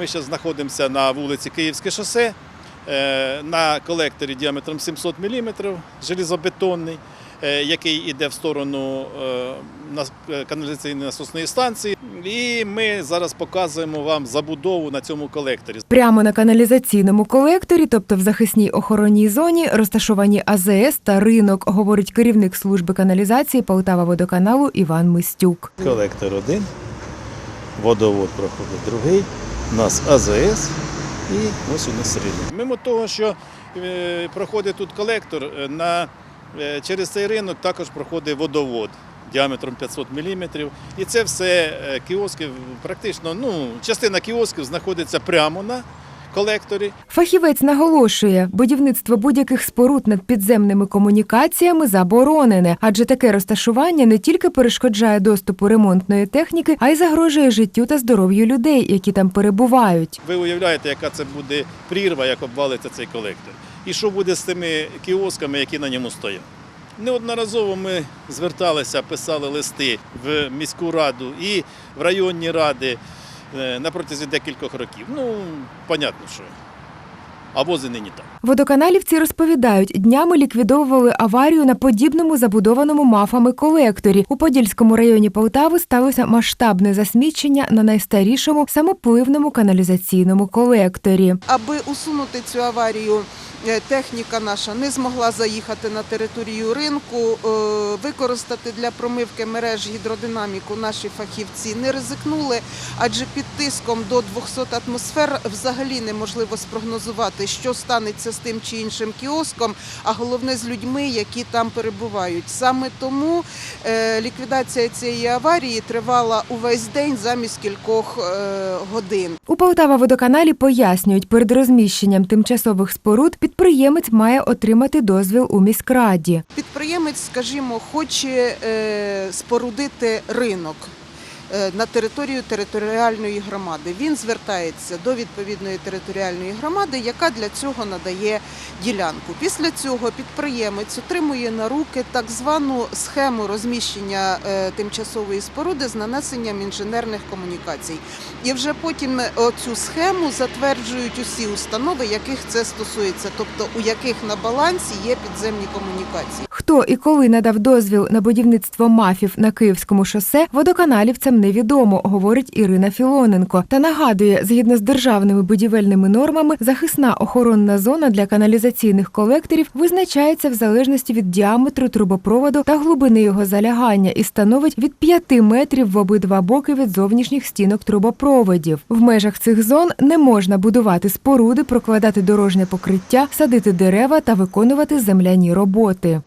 Ми зараз знаходимося на вулиці Київське шосе е, на колекторі діаметром 700 мм, железобетонний, е, який йде в сторону е, каналізаційної насосної станції. І ми зараз показуємо вам забудову на цьому колекторі. Прямо на каналізаційному колекторі, тобто в захисній охоронній зоні, розташовані АЗС та ринок, говорить керівник служби каналізації Полтава водоканалу Іван Мистюк. Колектор один, водовод проходить другий, у нас АЗС і ось у нас ринок. Мимо того, що е, проходить тут колектор, е, на, е, через цей ринок також проходить водовод діаметром 500 мм. І це все кіоски, практично ну, частина кіосків знаходиться прямо на колекторі. Фахівець наголошує, будівництво будь-яких споруд над підземними комунікаціями заборонене, адже таке розташування не тільки перешкоджає доступу ремонтної техніки, а й загрожує життю та здоров'ю людей, які там перебувають. Ви уявляєте, яка це буде прірва, як обвалиться цей колектор. І що буде з тими кіосками, які на ньому стоять. Неодноразово ми зверталися, писали листи в міську раду і в районні ради на протязі декількох років. Ну, понятно, що. А вози нині там. Водоканалівці розповідають, днями ліквідовували аварію на подібному забудованому мафами колекторі. У Подільському районі Полтави сталося масштабне засмічення на найстарішому самопливному каналізаційному колекторі. Аби усунути цю аварію, е, техніка наша не змогла заїхати на територію ринку. Е, Використати для промивки мереж гідродинаміку наші фахівці не ризикнули, адже під тиском до 200 атмосфер взагалі неможливо спрогнозувати, що станеться з тим чи іншим кіоском, а головне з людьми, які там перебувають. Саме тому е, ліквідація цієї аварії тривала увесь день замість кількох е, годин. У Полтава водоканалі пояснюють, перед розміщенням тимчасових споруд підприємець має отримати дозвіл у міськраді. Підприємець, скажімо, хоче е, спорудити ринок на територію територіальної громади. Він звертається до відповідної територіальної громади, яка для цього надає ділянку. Після цього підприємець отримує на руки так звану схему розміщення е, тимчасової споруди з нанесенням інженерних комунікацій. І вже потім е, цю схему затверджують усі установи, яких це стосується, тобто у яких на балансі є підземні комунікації. Хто і коли надав дозвіл на будівництво мафів на Київському шосе, водоканалівцям невідомо, говорить Ірина Філоненко. Та нагадує, згідно з державними будівельними нормами, захисна охоронна зона для каналізаційних колекторів визначається в залежності від діаметру трубопроводу та глибини його залягання і становить від 5 метрів в обидва боки від зовнішніх стінок трубопроводів. В межах цих зон не можна будувати споруди, прокладати дорожнє покриття, садити дерева та виконувати земляні роботи.